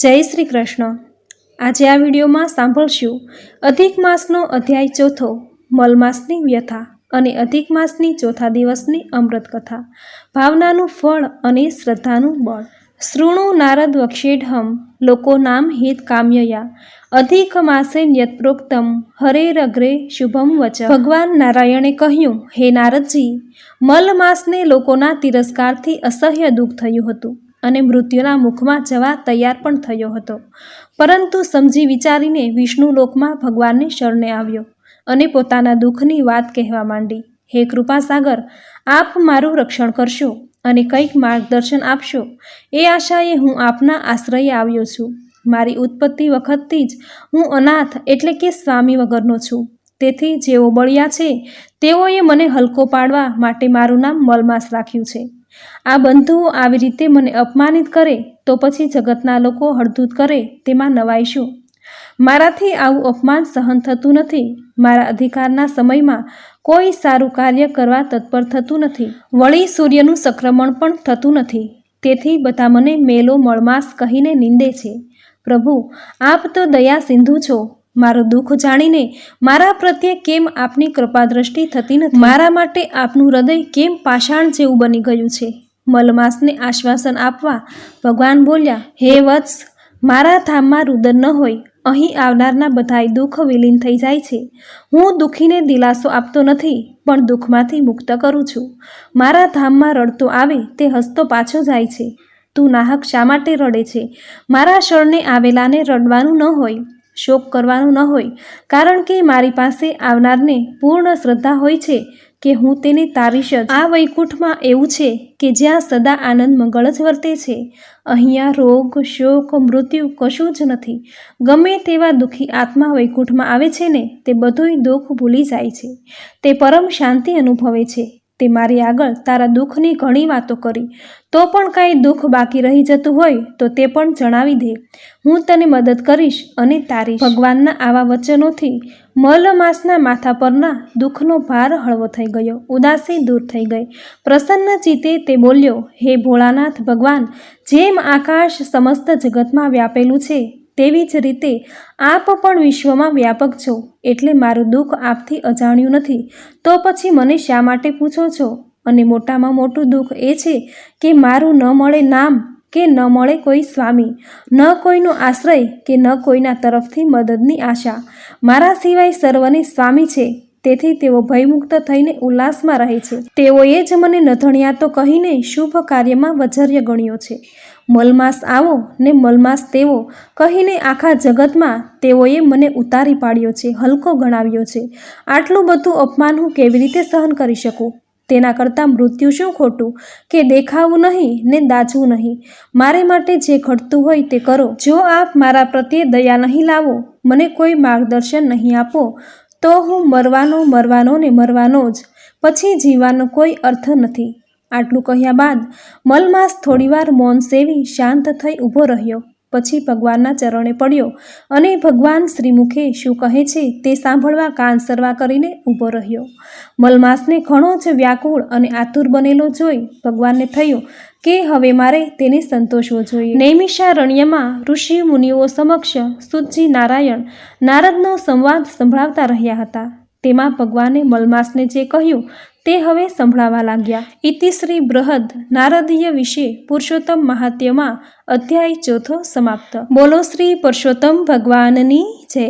જય શ્રી કૃષ્ણ. આજે આ વિડીયોમાં સાંભળશું અધિક માસનો અધ્યાય ચોથો, મલમાસની વ્યથા અને અધિક માસની ચોથા દિવસની અમૃત કથા ભાવનાનું ફળ અને શ્રદ્ધાનું બળ. શૃણુ નારદ વક્ષેઢમ લોકો નામ હિત કામ્યયા. અધિક માસે યત્પ્રોક્તમ હરેરગ્રે શુભમ વચ. ભગવાન નારાયણે કહ્યું, હે નારદજી મલ માસને લોકોના તિરસ્કારથી અસહ્ય દુઃખ થયું હતું. અને મૃત્યુના મુખમાં જવા તૈયાર પણ થયો હતો. પરંતુ સમજી વિચારીને વિષ્ણુ લોકમાં ભગવાનને શરણે આવ્યો અને પોતાના દુઃખની વાત કહેવા માંડી, હે કૃપાસાગર, આપ મારું રક્ષણ કરશો અને કંઈક માર્ગદર્શન આપશો. એ આશાએ હું આપના આશ્રયે આવ્યો છું. મારી ઉત્પત્તિ વખતથી જ હું અનાથ એટલે કે સ્વામી વગરનો છું. તેથી જેઓ બળ્યા છે, તેઓએ મને હલકો પાડવા માટે મારું નામ મલમાસ રાખ્યું છે. આ બંધુઓ આવી રીતે મને અપમાનિત કરે, તો પછી જગતના લોકો હળધૂત કરે, તેમાં નવાઈશું મારાથી આવું અપમાન સહન થતું નથી. મારા અધિકારના સમયમાં કોઈ સારું કાર્ય કરવા તત્પર થતું નથી. વળી સૂર્યનું સંક્રમણ પણ થતું નથી. તેથી બધા મને મેલો મળમાસ કહીને નિંદે છે. પ્રભુ, આપ તો દયા સિંધુ છો. મારું દુઃખ જાણીને મારા પ્રત્યે કેમ આપની કૃપા દ્રષ્ટિ થતી નથી? મારા માટે આપનું હૃદય કેમ પાષાણ જેવું બની ગયું છે? મલમાસને આશ્વાસન આપવા ભગવાન બોલ્યા, હે વત્સ, મારા ધામમાં રુદન ન હોય. અહીં આવનારના બધાય દુઃખ વિલીન થઈ જાય છે. હું દુઃખીને દિલાસો આપતો નથી, પણ દુઃખમાંથી મુક્ત કરું છું. મારા ધામમાં રડતો આવે તે હસતો પાછો જાય છે. તું નાહક શા માટે રડે છે? મારા શરણે આવેલાને રડવાનું ન હોય. શોક કરવાનું ન હોય. કારણ કે મારી પાસે આવનારને પૂર્ણ શ્રદ્ધા હોય છે કે હું તેને તારીશ જ આ વૈકુંઠમાં એવું છે કે જ્યાં સદા આનંદ મંગળ જ વર્તે છે. અહીંયા રોગ, શોક, મૃત્યુ કશું જ નથી. ગમે તેવા દુઃખી આત્મા વૈકુંઠમાં આવે છે ને, તે બધુંય દુઃખ ભૂલી જાય છે. તે પરમ શાંતિ અનુભવે છે. તે મારી આગળ તારા દુઃખની ઘણી વાતો કરી. તો પણ કાંઈ દુઃખ બાકી રહી જતું હોય તો તે પણ જણાવી દે. હું તને મદદ કરીશ અને તારી ભગવાનના આવા વચનોથી મલ માસના માથા પરના દુઃખનો ભાર હળવો થઈ ગયો. ઉદાસી દૂર થઈ ગઈ. પ્રસન્ન ચિત્તે તે બોલ્યો, હે ભોળાનાથ ભગવાન, જેમ આકાશ સમસ્ત જગતમાં વ્યાપેલું છે તેવી જ રીતે આપ પણ વિશ્વમાં વ્યાપક છો, એટલે મારું દુઃખ આપથી અજાણ્યું નથી. તો પછી મને શા માટે પૂછો છો? અને મોટામાં મોટું દુઃખ એ છે કે મારું ન મળે નામ કે ન મળે કોઈ સ્વામી, ન કોઈનો આશ્રય કે ન કોઈના તરફથી મદદની આશા. મારા સિવાય સર્વને સ્વામી છે. તેથી તેઓ ભયમુક્ત થઈને ઉલ્લાસમાં રહે છે. તેઓએ જ મને નથણિયા તો કહીને શુભ કાર્યમાં વજર્ય ગણ્યો છે. મલમાસ આવો ને મલમાસ તેવો કહીને આખા જગતમાં તેઓએ મને ઉતારી પાડ્યો છે, હલકો ગણાવ્યો છે. આટલું બધું અપમાન હું કેવી રીતે સહન કરી શકું? તેના કરતાં મૃત્યુ શું ખોટું? કે દેખાવું નહીં ને દાજવું નહીં? મારે માટે જે ઘટતું હોય તે કરો. જો આપ મારા પ્રત્યે દયા નહીં લાવો, મને કોઈ માર્ગદર્શન નહીં આપો તો હું મરવાનો મરવાનો ને મરવાનો જ. પછી જીવવાનો કોઈ અર્થ નથી. આટલું કહ્યા બાદ મલમાસ થોડીવાર મૌન સેવી શાંત થઈ ઊભો રહ્યો. પછી ભગવાનના ચરણે પડ્યો અને ભગવાન શ્રીમુખે શું કહે છે તે સાંભળવા કાન સરવા કરીને ઊભો રહ્યો. મલમાસને ઘણો જ વ્યાકુળ અને આતુર બનેલો જોઈ ભગવાનને થયું કે હવે મારે તેને સંતોષવો જોઈએ. નૈમિષારણ્યમાં ઋષિ મુનિઓ સમક્ષ સુતજી નારાયણ નારદનો સંવાદ સંભળાવતા રહ્યા હતા. તેમાં ભગવાને મલમાસને જે કહ્યું તે હવે સંભળાવા લાગ્યા. ઇતિ શ્રી બૃહદ નારદીય વિશે પુરુષોત્તમ મહાત્યમાં અધ્યાય ચોથો સમાપ્ત. બોલો શ્રી પુરુષોત્તમ ભગવાનની જય.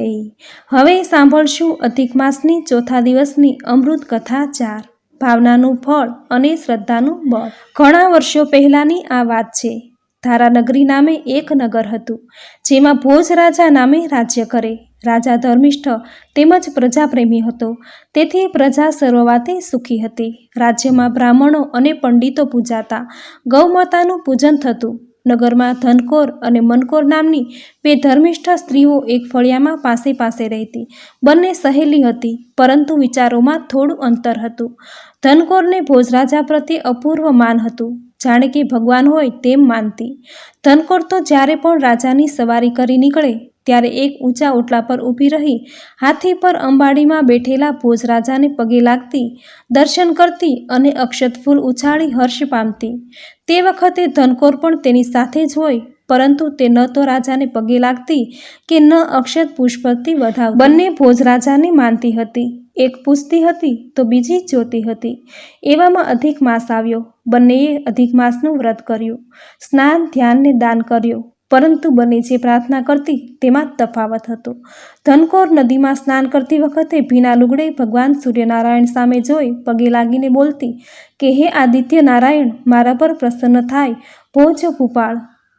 હવે સાંભળશું અધિક માસની ચોથા દિવસની અમૃત કથા ચાર. ભાવનાનું ફળ અને શ્રદ્ધાનું બળ. ઘણા વર્ષો પહેલાંની આ વાત છે. ધારાનગરી નામે એક નગર હતું, જેમાં ભોજ રાજા નામે રાજ્ય કરે. રાજા ધર્મિષ્ઠ તેમજ પ્રજાપ્રેમી હતો. તેથી પ્રજા સર્વવાતે સુખી હતી. રાજ્યમાં બ્રાહ્મણો અને પંડિતો પૂજાતા. ગૌમાતાનું પૂજન થતું. નગરમાં ધનકોર અને મનકોર નામની બે ધર્મિષ્ઠ સ્ત્રીઓ એક ફળિયામાં પાસે પાસે રહેતી. બંને સહેલી હતી, પરંતુ વિચારોમાં થોડું અંતર હતું. ધનકોરને ભોજરાજા પ્રત્યે અપૂર્વ માન હતું. જાણે કે ભગવાન હોય તેમ માનતી. ધનકોર તો જ્યારે પણ રાજાની સવારી કરી નીકળે ત્યારે એક ઊંચા ઓટલા પર ઊભી રહી, હાથી પર અંબાડીમાં બેઠેલા ભોજરાજાને પગે લાગતી, દર્શન કરતી અને અક્ષત ફૂલ ઉછાળી હર્ષ પામતી. તે વખતે ધનકોર પણ તેની સાથે જ હોય, પરંતુ તે ન તો રાજાને પગે લાગતી કે ન અક્ષત પુષ્પથી વધાવ બંને ભોજ રાજાને માનતી હતી. એક પૂછતી હતી તો બીજી જોતી હતી. એવામાં અધિક માસ આવ્યો. બંનેએ અધિક માસનું વ્રત કર્યું. સ્નાન ધ્યાનને દાન કર્યું. પરંતુ બંને જે પ્રાર્થના કરતી તેમાં તફાવત હતો. ધનકોર નદીમાં સ્નાન કરતી વખતે ભીના લુગડે ભગવાન સૂર્યનારાયણ સામે જોઈ પગે લાગીને બોલતી, કે હે આદિત્ય નારાયણ મારા પર પ્રસન્ન થાય ભોજ ભૂપાળ.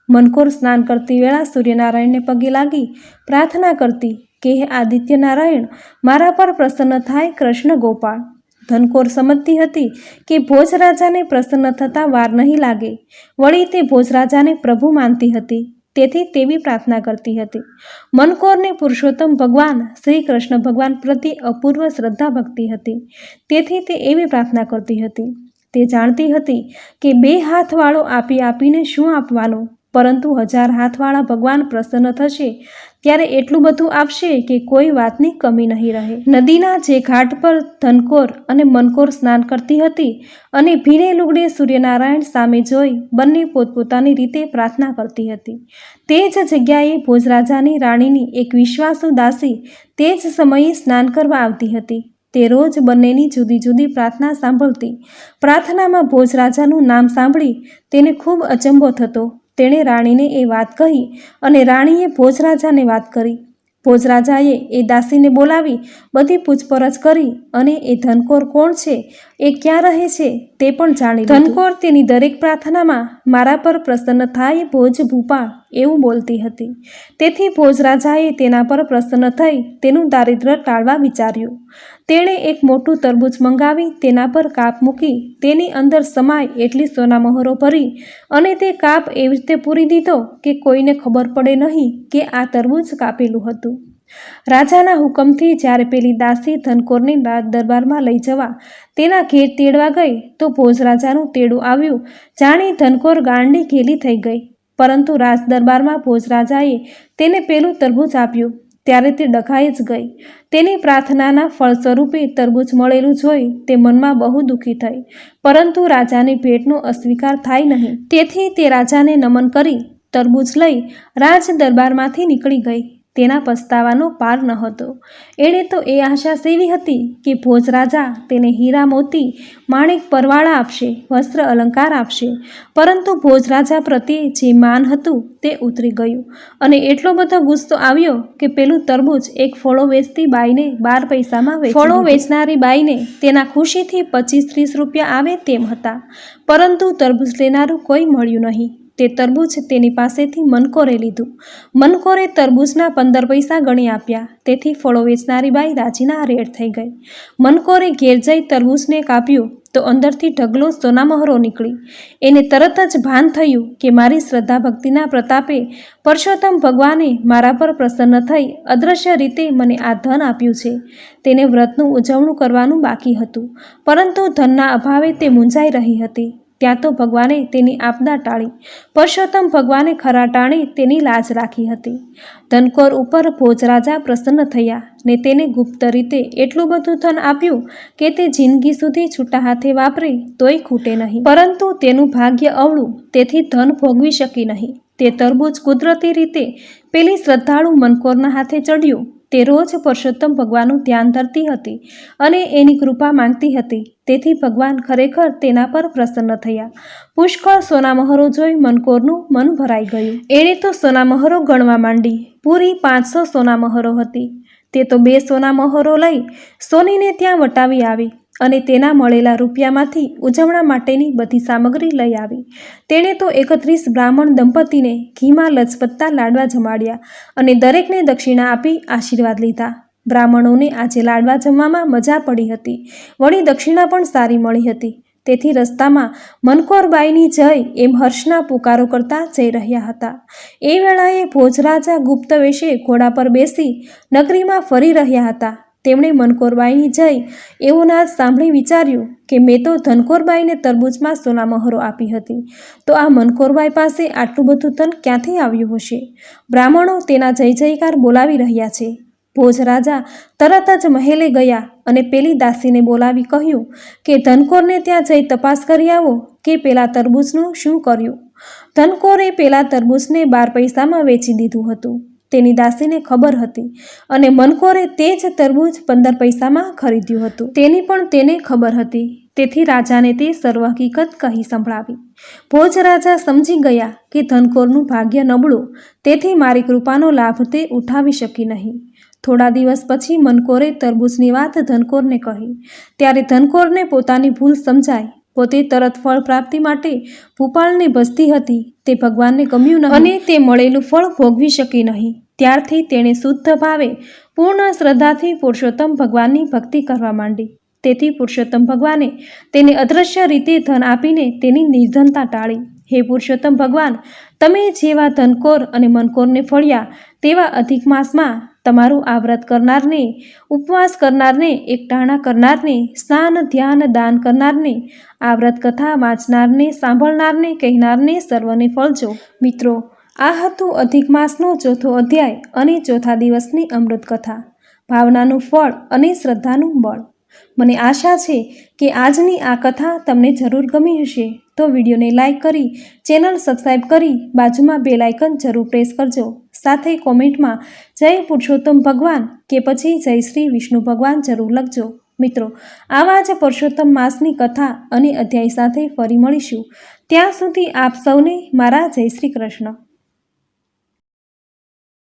મનકોર સ્નાન કરતી વેળા સૂર્યનારાયણને પગે લાગી પ્રાર્થના કરતી, કે હે આદિત્ય નારાયણ મારા પર પ્રસન્ન થાય કૃષ્ણ ગોપાળ. ધનકોર સમજતી હતી કે ભોજ રાજાને પ્રસન્ન થતાં વાર નહીં લાગે. વળી તે ભોજ રાજાને પ્રભુ માનતી હતી. તેથી તેવી પ્રાર્થના કરતી હતી. મનકોરને પુરુષોત્તમ ભગવાન શ્રી કૃષ્ણ ભગવાન પ્રત્યે અપૂર્વ શ્રદ્ધા ભક્તિ હતી. તેથી તે એવી પ્રાર્થના કરતી હતી. તે જાણતી હતી કે બે હાથવાળો આપી આપીને શું આપવાનું? પરંતુ હજાર હાથવાળા ભગવાન પ્રસન્ન થશે, ત્યારે એટલું બધું આપશે કે કોઈ વાતની કમી નહીં રહે. નદીના જે ઘાટ પર ધનકોર અને મનકોર સ્નાન કરતી હતી અને ભીને લુગડે સૂર્યનારાયણ સામે જોઈ બંને પોતપોતાની રીતે પ્રાર્થના કરતી હતી. તે જ જગ્યાએ ભોજરાજાની રાણીની એક વિશ્વાસુ દાસી તે જ સમયે સ્નાન કરવા આવતી હતી. તે રોજ બંનેની જુદી જુદી પ્રાર્થના સાંભળતી. પ્રાર્થનામાં ભોજરાજાનું નામ સાંભળી તેને ખૂબ અચંબો થતો. તેણે રાણીને એ વાત કહી અને રાણીએ ભોજરાજાને વાત કરી. ભોજરાજાએ એ દાસીને બોલાવી, બધી પૂછપરછ કરી અને એ ધનકોર કોણ છે, એ ક્યાં રહે છે તે પણ જાણી ધનકોર તેની દરેક પ્રાર્થનામાં મારા પર પ્રસન્ન થાય ભોજ ભૂપા એવું બોલતી હતી. તેથી ભોજરાજાએ તેના પર પ્રસન્ન થઈ તેનું દારિદ્ર્ય ટાળવા વિચાર્યું. તેણે એક મોટું તરબૂચ મંગાવી, તેના પર કાપ મૂકી, તેની અંદર સમાય એટલી સોના મહોરો ભરી અને તે કાપ એવી રીતે પૂરી દીધો કે કોઈને ખબર પડે નહીં કે આ તરબૂચ કાપેલું હતું. રાજાના હુકમથી જ્યારે પેલી દાસી ધનકોરને દરબારમાં લઈ જવા તેના ઘેર તેડવા ગઈ, તો ભોજરાજાનું તેડું આવ્યું. જાણી ધનકોર ગાંડી ઘેલી થઈ ગઈ. પરંતુ રાજ દરબારમાં ભોજરાજાએ તેને પેલું તરબૂચ આપ્યું. ત્યારે તે ડઘાઈ જ ગઈ. તેની પ્રાર્થનાના ફળ સ્વરૂપે તરબૂચ મળેલું જોઈ તે મનમાં બહુ દુઃખી થઈ. પરંતુ રાજાની ભેટનો અસ્વીકાર થાય નહીં. તેથી તે રાજાને નમન કરી તરબૂચ લઈ રાજ દરબારમાંથી નીકળી ગઈ. તેના પસ્તાવાનો પાર ન હતો. એણે તો એ આશા સેવી હતી કે ભોજ રાજા તેને હીરા મોતી માણેક પરવાળા આપશે વસ્ત્ર અલંકાર આપશે. પરંતુ ભોજ રાજા પ્રત્યે જે માન હતું તે ઉતરી ગયું અને એટલો બધો ગુસ્સો આવ્યો કે પેલું તરબૂચ એક ફળો વેચતી બાઈને બાર પૈસામાં ફળો વેચનારી બાઈને તેના ખુશીથી પચીસ ત્રીસ રૂપિયા આવે તેમ હતા. પરંતુ તરબૂચ લેનારું કોઈ મળ્યું નહીં. તે તરબૂચ તેની પાસેથી મનકોરે લીધું. મનકોરે તરબૂચના પંદર પૈસા ગણી આપ્યા. તેથી ફળો વેચનારી બાઈ રાજીના રેડ થઈ ગઈ. મનકોરે ઘેર જઈ તરબૂચને કાપ્યું તો અંદરથી ઢગલો સોનામહોરો નીકળી. એને તરત જ ભાન થયું કે મારી શ્રદ્ધા ભક્તિના પ્રતાપે પરસોત્તમ ભગવાને મારા પર પ્રસન્ન થઈ અદૃશ્ય રીતે મને આ ધન આપ્યું છે. તેને વ્રતનું ઉજવણું કરવાનું બાકી હતું. પરંતુ ધનના અભાવે તે મૂંઝાઈ રહી હતી. ત્યાં તો ભગવાને તેની આપદા ટાળી. પરસોત્તમ ભગવાને ખરા ટાણી તેની લાજ રાખી હતી. ધનકોર ઉપર ભોજરાજા પ્રસન્ન થયા ને તેને ગુપ્ત રીતે એટલું બધું ધન આપ્યું કે તે જિંદગી સુધી છૂટા હાથે વાપરે તોય ખૂટે નહીં. પરંતુ તેનું ભાગ્ય અવળું, તેથી ધન ભોગવી શકી નહીં. તે તરબૂચ કુદરતી રીતે પેલી શ્રદ્ધાળુ મનકોરના હાથે ચડ્યું. તે રોજ પરસોત્તમ ભગવાનનું ધ્યાન ધરતી હતી અને એની કૃપા માંગતી હતી. તેથી ભગવાન ખરેખર તેના પર પ્રસન્ન થયા. પુષ્કળ સોનામહરો જોઈ મનકોરનું મન ભરાઈ ગયું. એણે તો સોનામહરો ગણવા માંડી. પૂરી પાંચસો સોનામહરો હતી. તે તો બે સોનામહોરો લઈ સોનીને ત્યાં વટાવી આવી. અને તેના મળેલા રૂપિયામાંથી ઉજવણા માટેની બધી સામગ્રી લઈ આવી. તેણે તો એકત્રીસ બ્રાહ્મણ દંપતીને ઘીમાં લચપત્તા લાડવા જમાડ્યા અને દરેકને દક્ષિણા આપી આશીર્વાદ લીધા. બ્રાહ્મણોને આજે લાડવા જમવામાં મજા પડી હતી. વળી દક્ષિણા પણ સારી મળી હતી. તેથી રસ્તામાં મનકોરબાઈની જય એમ હર્ષના પુકારો કરતા જઈ રહ્યા હતા. એ વેળાએ ભોજરાજા ગુપ્ત વેશે ઘોડા પર બેસી નગરીમાં ફરી રહ્યા હતા. તેમણે મનકોરબાઈની જય એવો નાદ સાંભળી વિચાર્યું કે મેં તો ધનકોરબાઈને તરબૂચમાં સોનામહોરો આપી હતી. તો આ મનકોરબાઈ પાસે આટલું બધું ધન ક્યાંથી આવ્યું હશે? બ્રાહ્મણો તેના જય જયકાર બોલાવી રહ્યા છે. ભોજ રાજા તરત જ મહેલે ગયા અને પેલી દાસીને બોલાવી કહ્યું કે, ધનકોરને ત્યાં જઈ તપાસ કરી આવો કે પેલા તરબૂચનું શું કર્યું? ધનકોરે પેલા તરબૂચને બાર પૈસામાં વેચી દીધું હતું. તેની દાસીને ખબર હતી અને મનકોરે તે જ તરબૂચ પંદર પૈસામાં ખરીદ્યું હતું. તેની પણ તેને ખબર હતી. તેથી રાજાને તે સર્વ હકીકત કહી સંભળાવી. ભોજ રાજા સમજી ગયા કે ધનકોરનું ભાગ્ય નબળું, તેથી મારી કૃપાનો લાભ તે ઉઠાવી શકી નહીં. થોડા દિવસ પછી મનકોરે તરબૂચની વાત ધનકોરને કહી. ત્યારે ધનકોરને પોતાની ભૂલ સમજાય પોતે તરત ફળ પ્રાપ્તિ માટે ભૂપાળને ભજતી હતી. તે ભગવાનને ગમ્યું નહીં. અને તે મળેલું ફળ ભોગવી શકી નહીં. ત્યારથી તેણે શુદ્ધ ભાવે, પૂર્ણ શ્રદ્ધાથી પુરુષોત્તમ ભગવાનની ભક્તિ કરવા માંડી. તેથી પુરુષોત્તમ ભગવાને તેને અદ્રશ્ય રીતે ધન આપીને તેની નિર્ધનતા ટાળી. હે પુરુષોત્તમ ભગવાન, તમે જેવા ધનકોર અને મનકોરને ફળ્યા તેવા અધિક માસમાં તમારું આ વ્રત કરનારને, ઉપવાસ કરનારને, એકટાણા કરનારને, સ્નાન, ધ્યાન, દાન કરનારને, આ વ્રત કથા વાંચનારને, સાંભળનારને, કહેનારને સર્વને ફળજો. મિત્રો, આ હતું અધિક માસનો ચોથો અધ્યાય અને ચોથા દિવસની અમૃત કથા. ભાવનાનું ફળ અને શ્રદ્ધાનું બળ. મને આશા છે કે આજની આ કથા તમને જરૂર ગમી હશે. તો વિડીયોને લાઇક કરી, ચેનલ સબસ્ક્રાઈબ કરી, બાજુમાં બે લાઇકન જરૂર પ્રેસ કરજો. સાથે કોમેન્ટમાં, જય પુરુષોત્તમ ભગવાન કે પછી, જય શ્રી વિષ્ણુ ભગવાન જરૂર લખજો. મિત્રો, આવા જ પુરુષોત્તમ માસની કથા અને અધ્યાય સાથે ફરી મળીશું. ત્યાં સુધી આપ સૌને મારા જય શ્રી કૃષ્ણ.